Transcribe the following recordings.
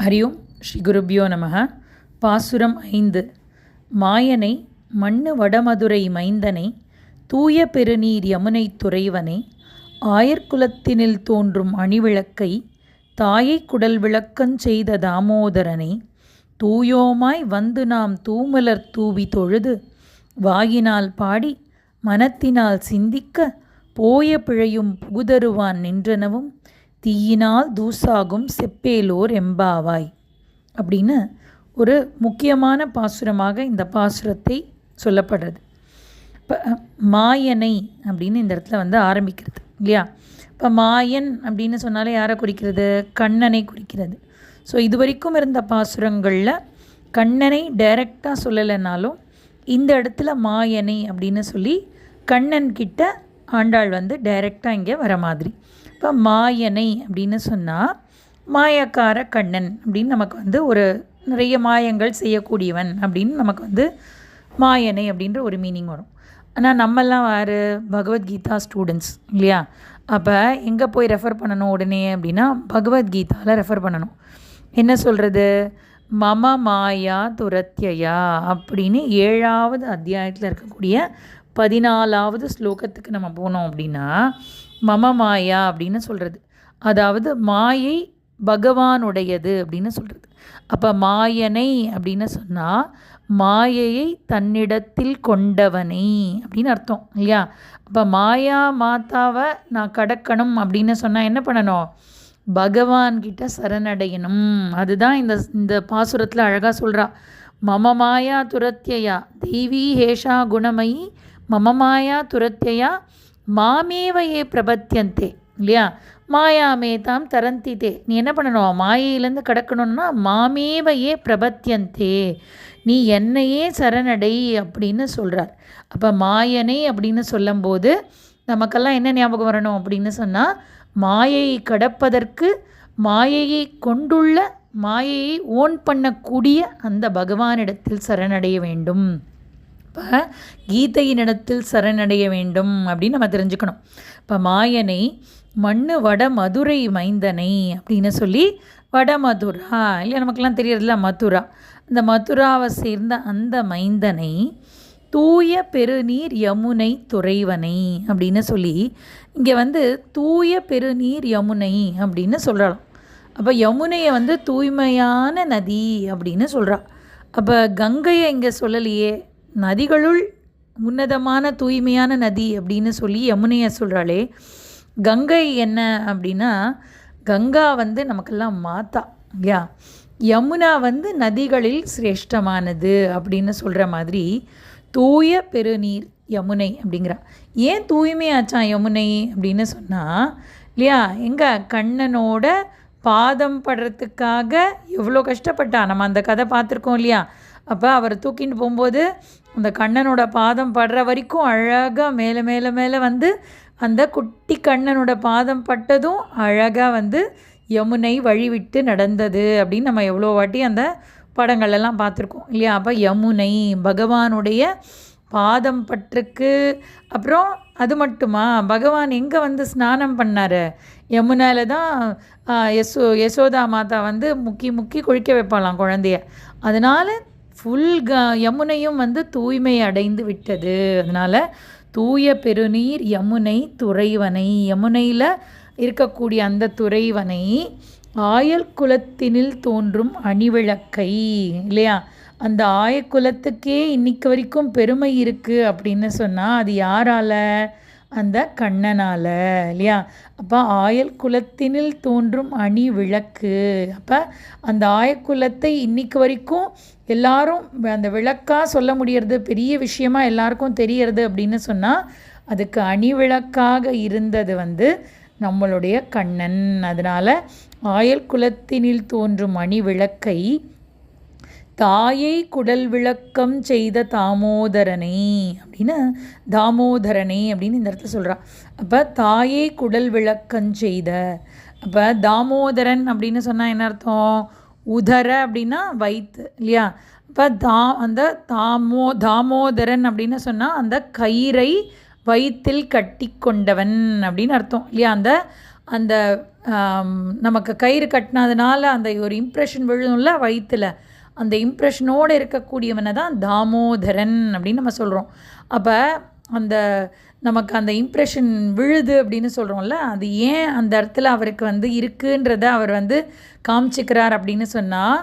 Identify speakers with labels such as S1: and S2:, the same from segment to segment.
S1: ஹரி ஓம் ஸ்ரீ குருபியோ நமக பாசுரம் ஐந்து மாயனை மண்ணு வடமதுரை மைந்தனை தூய பெருநீர் யமுனை துறைவனை ஆயர்குலத்தினில் தோன்றும் அணிவிளக்கை தாயை குடல் விளக்கஞ் செய்த தாமோதரனை தூயோமாய் வந்து நாம் தூமலர் தூவி தொழுது வாயினால் பாடி மனத்தினால் சிந்திக்க போய பிழையும் புகுதருவான் நின்றனவும் தீயினால் தூசாகும் செப்பேலோர் எம்பாவாய் அப்படின்னு ஒரு முக்கியமான பாசுரமாக இந்த பாசுரத்தை சொல்லப்படுறது. இப்போ மாயனை அப்படின்னு இந்த இடத்துல வந்து ஆரம்பிக்கிறது இல்லையா? இப்போ மாயன் அப்படின்னு சொன்னாலே யாரை குறிக்கிறது? கண்ணனை குறிக்கிறது. ஸோ இது வரைக்கும் இருந்த பாசுரங்களில் கண்ணனை டைரெக்டாக சொல்லலைனாலும் இந்த இடத்துல மாயனை அப்படின்னு சொல்லி கண்ணன் கிட்ட ஆண்டாள் வந்து டைரெக்டாக இங்கே வர மாதிரி. இப்போ மாயனை அப்படின்னு சொன்னால் மாயக்கார கண்ணன் அப்படின்னு நமக்கு வந்து ஒரு நிறைய மாயங்கள் செய்யக்கூடியவன் அப்படின்னு நமக்கு வந்து மாயனை அப்படின்ற ஒரு மீனிங் வரும். ஆனால் நம்மெல்லாம் வேறு பகவத்கீதா ஸ்டூடெண்ட்ஸ் இல்லையா? அப்போ எங்கே போய் ரெஃபர் பண்ணணும் உடனே அப்படின்னா பகவத்கீதாவில் ரெஃபர் பண்ணணும். என்ன சொல்கிறது மம மாயா துரத்தியா அப்படின்னு ஏழாவது அத்தியாயத்தில் இருக்கக்கூடிய பதினாலாவது ஸ்லோகத்துக்கு நம்ம போனோம் அப்படின்னா மம மாயா அப்படின்னு சொல்கிறது அதாவது மாயை பகவானுடையது அப்படின்னு சொல்கிறது அப்போ மாயனை அப்படின்னு சொன்னால் மாயையை தன்னிடத்தில் கொண்டவனை அப்படின்னு அர்த்தம் இல்லையா? அப்போ மாயா மாதாவை நான் கடக்கணும் அப்படின்னு சொன்னால் என்ன பண்ணணும்? பகவான்கிட்ட சரணடையணும். அதுதான் இந்த இந்த பாசுரத்தில் அழகாக சொல்கிறா மம மாயா துரத்தியா தெய்வீ ஹேஷா குணமயி மம மாயா துரத்தியா மாமேவையே பிரபத்தியந்தே இல்லையா? மாயாமே தாம் தரந்திதே. நீ என்ன பண்ணணும்? மாயையிலேருந்து கிடக்கணும்னா மாமேவையே பிரபத்தியந்தே. நீ என்னையே சரணடை அப்படின்னு சொல்கிறார் அப்போ மாயனை அப்படின்னு சொல்லும்போது நமக்கெல்லாம் என்ன ஞாபகம் வரணும் அப்படின்னு சொன்னால் மாயையை கடப்பதற்கு மாயையை கொண்டுள்ள மாயையை ஓன் பண்ணக்கூடிய அந்த பகவானிடத்தில் சரணடைய வேண்டும். இப்போ கீதையினிடத்தில் சரணடைய வேண்டும் அப்படின்னு நம்ம தெரிஞ்சுக்கணும். இப்போ மாயனை மண்ணு வட மதுரை மைந்தனை அப்படின்னு சொல்லி வட மதுரா இல்லை நமக்கெல்லாம் தெரியறதில்ல மதுரா. இந்த மதுராவை சேர்ந்த அந்த மைந்தனை தூய பெருநீர் யமுனை துறைவனை அப்படின்னு சொல்லி இங்கே வந்து தூய பெருநீர் யமுனை அப்படின்னு சொல்கிறாளாம் அப்போ யமுனையை வந்து தூய்மையான நதி அப்படின்னு சொல்கிறா அப்போ கங்கையை இங்கே சொல்லலையே நதிகளுள் உன்னதமான தூய்மையான நதி அப்படின்னு சொல்லி யமுனையை சொல்கிறாளே கங்கை என்ன அப்படின்னா கங்கா வந்து நமக்கெல்லாம் மாத்தா இல்லையா? யமுனா வந்து நதிகளில் சிரேஷ்டமானது அப்படின்னு சொல்கிற மாதிரி தூய பெருநீர் யமுனை அப்படிங்கிறா. ஏன் தூய்மையாச்சான் யமுனை அப்படின்னு சொன்னால் இல்லையா? எங்கே கண்ணனோட பாதம் படுறதுக்காக எவ்வளோ கஷ்டப்பட்டா நம்ம அந்த கதை பார்த்துருக்கோம் இல்லையா? அப்போ அவரை தூக்கிட்டு போகும்போது அந்த கண்ணனோட பாதம் படுற வரைக்கும் அழகாக மேலே மேலே மேலே வந்து அந்த குட்டி கண்ணனோட பாதம் பட்டதும் அழகாக வந்து யமுனை வழிவிட்டு நடந்தது அப்படின்னு நம்ம எவ்வளோ வாட்டி அந்த படங்கள்லாம் பார்த்துருக்கோம். இல்லையா? அப்போ யமுனை பகவானுடைய பாதம் பற்றுக்கு அப்புறம் அது மட்டுமா? பகவான் எங்கே வந்து ஸ்நானம் பண்ணார்? யமுனால தான் யசோ யசோதா மாதா வந்து முக்கி முக்கி குளிக்க வைப்பாளாம் குழந்தைய. அதனால் ஃபுல் க யமுனையும் வந்து தூய்மை அடைந்து விட்டது. அதனால் தூய பெருநீர் யமுனை துறைவனை. யமுனையில் இருக்கக்கூடிய அந்த துறைவனை ஆயல் குலத்தினில் தோன்றும் அணிவிளக்கை இல்லையா? அந்த ஆயக்குலத்துக்கே இன்னைக்கு வரைக்கும் பெருமை இருக்குது அப்படின்னு சொன்னால் அது யாரால? அந்த கண்ணனால் இல்லையா? அப்போ ஆயல் குலத்தினில் தோன்றும் அணி விளக்கு. அப்போ அந்த ஆயக்குலத்தை இன்னைக்கு வரைக்கும் எல்லாரும் அந்த விளக்காக சொல்ல முடியறது பெரிய விஷயமா எல்லாருக்கும் தெரியறது அப்படின்னு சொன்னால் அதுக்கு அணி விளக்காக இருந்தது வந்து நம்மளுடைய கண்ணன். அதனால் ஆயல் குலத்தினில் தோன்றும் அணி விளக்கை தாயை குடல் விளக்கம் செய்த தாமோதரனை அப்படின்னு தாமோதரனை அப்படின்னு இந்த இடத்துல சொல்கிறா அப்போ தாயை குடல் விளக்கம் செய்த அப்போ தாமோதரன் அப்படின்னு சொன்னால் என்ன அர்த்தம்? உதர அப்படின்னா வயிற்று இல்லையா? இப்போ தா அந்த தாமோ தாமோதரன் அப்படின்னு சொன்னால் அந்த கயிறை வயிற்றில் கட்டி கொண்டவன் அப்படின்னு அர்த்தம் இல்லையா? அந்த அந்த நமக்கு கயிறு கட்டினதுனால அந்த ஒரு இம்ப்ரெஷன் விழுதும்ல வயிற்றுல அந்த இம்ப்ரெஷனோடு இருக்கக்கூடியவனை தான் தாமோதரன் அப்படின்னு நம்ம சொல்கிறோம் அப்போ அந்த நமக்கு அந்த இம்ப்ரெஷன் விழுது அப்படின்னு சொல்கிறோம்ல அது ஏன் அந்த இடத்துல அவருக்கு வந்து இருக்குன்றத அவர் வந்து காமிச்சிக்கிறார் அப்படின்னு சொன்னால்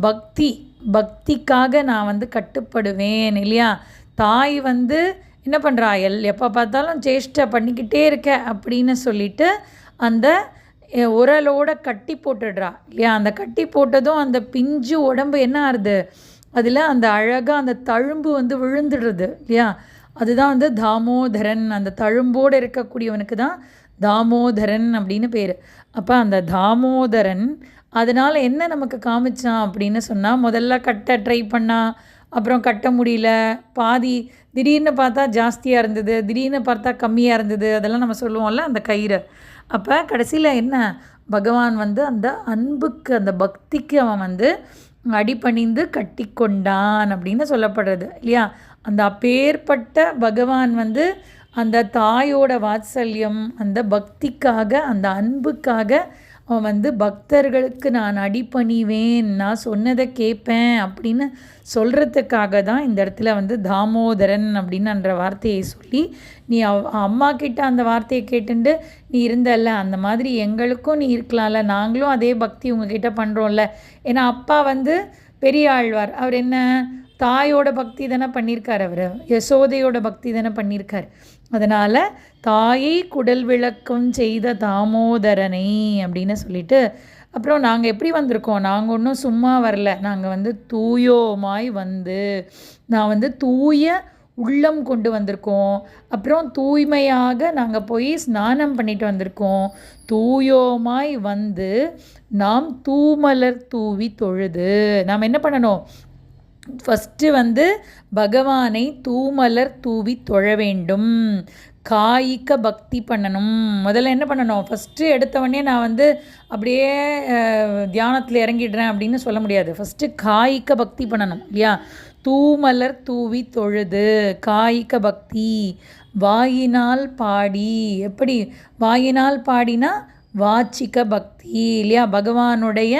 S1: பக்தி பக்திக்காக நான் வந்து கட்டுப்படுவேன் இல்லையா? தாய் வந்து என்ன பண்ணுறா எல் எப்போ பார்த்தாலும் சேஷ்டை பண்ணிக்கிட்டே இருக்க அப்படின்னு சொல்லிட்டு அந்த உரலோட கட்டி போட்டுடுறா. இல்லையா? அந்த கட்டி போட்டதும் அந்த பிஞ்சு உடம்பு என்ன ஆகுது அதில் அந்த அழகாக அந்த தழும்பு வந்து விழுந்துடுறது இல்லையா? அதுதான் வந்து தாமோதரன். அந்த தழும்போடு இருக்கக்கூடியவனுக்கு தான் தாமோதரன் அப்படின்னு பேர். அப்போ அந்த தாமோதரன் அதனால் என்ன நமக்கு காமிச்சான் அப்படின்னு சொன்னால் முதல்ல கட்ட ட்ரை பண்ணால் அப்புறம் கட்ட முடியல. பாதி திடீர்னு பார்த்தா ஜாஸ்தியாக இருந்தது திடீர்னு பார்த்தா கம்மியாக இருந்தது அதெல்லாம் நம்ம சொல்லுவோம்ல அந்த கயிறு. அப்போ கடைசியில் என்ன? பகவான் வந்து அந்த அன்புக்கு அந்த பக்திக்கு அவன் வந்து அடிபணிந்து கட்டிக்கொண்டான் அப்படின்னு சொல்லப்படுறது இல்லையா? அந்த அப்பேற்பட்ட பகவான் வந்து அந்த தாயோட வாத்சல்யம் அந்த பக்திக்காக அந்த அன்புக்காக அவன் வந்து பக்தர்களுக்கு நான் அடிபணிவேன் நான் சொன்னதை கேட்பேன் அப்படின்னு சொல்கிறதுக்காக தான் இந்த இடத்துல வந்து தாமோதரன் அப்படின்னுன்ற வார்த்தையை சொல்லி நீ அவ் அம்மா கிட்ட அந்த வார்த்தையை கேட்டுண்டு நீ இருந்தல்ல அந்த மாதிரி எங்களுக்கும் நீ இருக்கலாம்ல நாங்களும் அதே பக்தி உங்ககிட்ட பண்ணுறோம்ல ஏன்னா அப்பா வந்து பெரிய ஆழ்வார். அவர் என்ன தாயோட பக்தி தானே பண்ணியிருக்கார் அவர். யசோதையோட பக்தி தானே பண்ணியிருக்கார். அதனால் தாயை குடல் விளக்கம் செய்த தாமோதரனை அப்படின்னு சொல்லிட்டு அப்புறம் நாங்கள் எப்படி வந்திருக்கோம்? நாங்கள் ஒன்றும் சும்மா வரல. நாங்கள் வந்து தூயோமாய் வந்து நான் வந்து தூய உள்ளம் கொண்டு வந்திருக்கோம். அப்புறம் தூய்மையாக நாங்கள் போய் ஸ்நானம் பண்ணிட்டு வந்திருக்கோம். தூயோமாய் வந்து நாம் தூமலர் தூவி தொழுது. நாம் என்ன பண்ணணும்? ஃபஸ்ட்டு வந்து பகவானை தூமலர் தூவி தொழ வேண்டும். காய்க்க பக்தி பண்ணணும். முதல்ல என்ன பண்ணணும்? ஃபஸ்ட்டு எடுத்தவொடனே நான் வந்து அப்படியே தியானத்தில் இறங்கிடுறேன் அப்படின்னு சொல்ல முடியாது. ஃபஸ்ட்டு காய்க்க பக்தி பண்ணணும் இல்லையா? தூமலர் தூவி தொழுது காய்க்க பக்தி. வாயினால் பாடி எப்படி? வாயினால் பாடினா வாச்சிக்க பக்தி இல்லையா? பகவானுடைய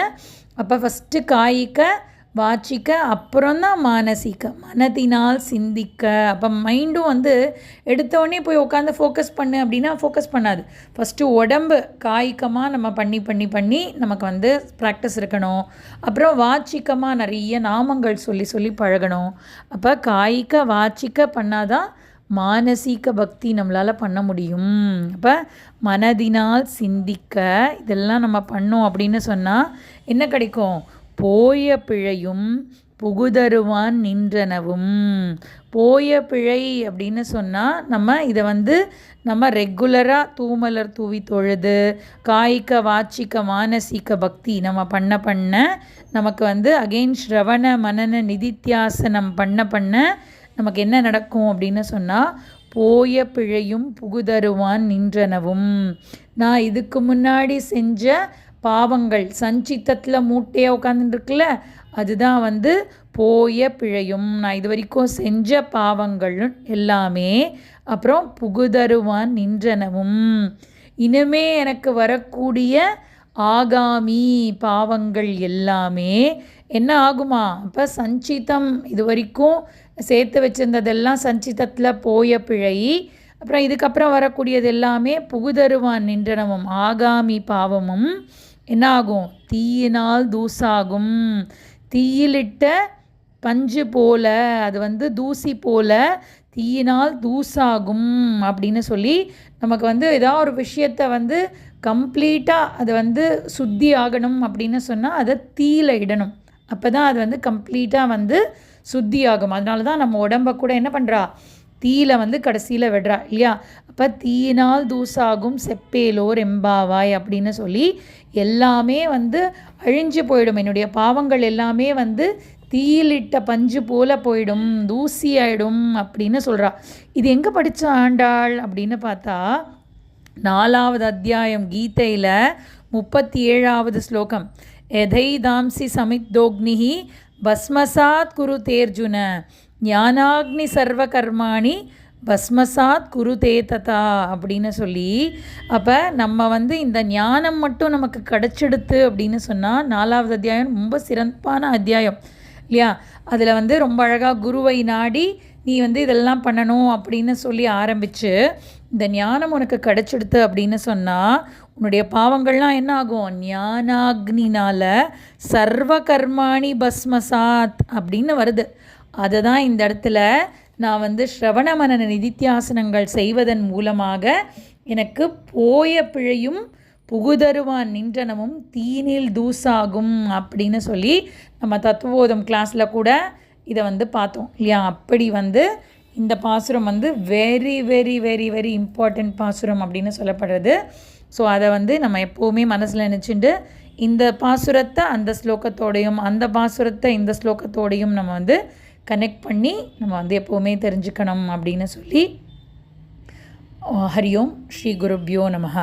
S1: அப்போ ஃபஸ்ட்டு காய்க்க வாச்சிக்க அப்புறம்தான் மானசிக்க. மனதினால் சிந்திக்க. அப்போ மைண்டும் வந்து எடுத்தோடனே போய் உட்காந்து ஃபோக்கஸ் பண்ணு அப்படின்னா ஃபோக்கஸ் பண்ணாது. ஃபஸ்ட்டு உடம்பு காய்க்கமாக நம்ம பண்ணி பண்ணி பண்ணி நமக்கு வந்து ப்ராக்டிஸ் இருக்கணும். அப்புறம் வாச்சிக்கமாக நிறைய நாமங்கள் சொல்லி சொல்லி பழகணும். அப்போ காய்க்க வாச்சிக்க பண்ணாதான் மானசீக பக்தி நம்மளால் பண்ண முடியும். அப்போ மனதினால் சிந்திக்க இதெல்லாம் நம்ம பண்ணோம் அப்படின்னு சொன்னால் என்ன கிடைக்கும்? போய பிழையும் புகுதருவான் நின்றனவும். போய பிழை அப்படின்னு சொன்னால் நம்ம இதை வந்து நம்ம ரெகுலராக தூமலர் தூவி தொழுது காய்க்க வாச்சிக்க மானசீக பக்தி நம்ம பண்ண பண்ண நமக்கு வந்து அகெயின் ஸ்ரவண மனன நிதித்தியாசனம் பண்ண பண்ண நமக்கு என்ன நடக்கும் அப்படின்னு சொன்னால் போய பிழையும் புகுதருவான் நின்றனவும். நான் இதுக்கு முன்னாடி செஞ்ச பாவங்கள் சஞ்சித்தத்தில் மூட்டையாக உட்காந்துருக்குல்ல அதுதான் வந்து போய பிழையும். நான் இது வரைக்கும் செஞ்ச பாவங்கள் எல்லாமே அப்புறம் புகுதருவான் நின்றனவும். இனிமே எனக்கு வரக்கூடிய ஆகாமி பாவங்கள் எல்லாமே என்ன ஆகுமா? அப்போ சஞ்சிதம் இது வரைக்கும் சேர்த்து வச்சிருந்ததெல்லாம் சஞ்சிதத்தில் போய பிழை. அப்புறம் இதுக்கப்புறம் வரக்கூடியது எல்லாமே புகுதருவான் நின்றனவும் ஆகாமி பாவமும். என்ன ஆகும் தீயினால் தூசாகும். தீயிலிட்ட பஞ்சு போல அது வந்து தூசி போல தீயினால் தூசாகும் அப்படின்னு சொல்லி நமக்கு வந்து ஏதாவது ஒரு விஷயத்தை வந்து கம்ப்ளீட்டாக அது வந்து சுத்தி ஆகணும் அப்படின்னு சொன்னால் அதை தீயில இடணும். அப்போ தான் அது வந்து கம்ப்ளீட்டாக வந்து சுத்தி ஆகும். அதனால தான் நம்ம உடம்ப கூட என்ன பண்ணுறா தீயில வந்து கடைசியில் விடுறா இல்லையா? அப்போ தீயினால் தூசாகும் செப்பேலோர் எம்பாவாய் அப்படின்னு சொல்லி எல்லாமே வந்து அழிஞ்சு போயிடும். என்னுடைய பாவங்கள் எல்லாமே வந்து தீயிலிட்ட பஞ்சு போல போயிடும் தூசி ஆயிடும் அப்படின்னு சொல்கிறா இது எங்கே படித்த ஆண்டாள் அப்படின்னு பார்த்தா நாலாவது அத்தியாயம் கீதையில் முப்பத்தி ஏழாவது ஸ்லோகம். எதை தாம்சி சமித்தோக்னிகி பஸ்மசாத் குரு தேர்ஜுன ஞானாக்னி சர்வ கர்மாணி பஸ்மசாத் குரு ததா அப்படின்னு சொல்லி அப்போ நம்ம வந்து இந்த ஞானம் மட்டும் நமக்கு கிடச்சிடுத்து அப்படின்னு சொன்னால் நாலாவது அத்தியாயம் ரொம்ப சிறப்பான அத்தியாயம் இல்லையா? அதில் வந்து ரொம்ப அழகாக குருவை நாடி நீ வந்து இதெல்லாம் பண்ணணும் அப்படின்னு சொல்லி ஆரம்பித்து இந்த ஞானம் உனக்கு கிடச்சிடுத்து அப்படின்னு சொன்னால் உன்னுடைய பாவங்கள்லாம் என்ன ஆகும்? ஞானாக்னினால் சர்வ கர்மாணி பஸ்மசாத் அப்படின்னு வருது. அதை தான் இந்த இடத்துல நான் வந்து ஸ்ரவண மனன நிதித்தியாசனங்கள் செய்வதன் மூலமாக எனக்கு போய பிழையும் புகுதருவான் நின்றனமும் தீனில் தூசாகும் அப்படின்னு சொல்லி நம்ம தத்துவோதம் கிளாஸில் கூட இதை வந்து பார்த்தோம் இல்லையா? அப்படி வந்து இந்த பாசுரம் வந்து very very very very important பாசுரம் அப்படின்னு சொல்லப்படுறது. ஸோ அதை வந்து நம்ம எப்போவுமே மனசில் நினச்சிட்டு இந்த பாசுரத்தை அந்த ஸ்லோகத்தோடையும் அந்த பாசுரத்தை இந்த ஸ்லோகத்தோடையும் நம்ம வந்து கனெக்ட் பண்ணி நம்ம வந்து எப்போவுமே தெரிஞ்சுக்கணும் அப்படின்னு சொல்லி ஹரி ஓம் ஸ்ரீ குருப்யோ நமஹ.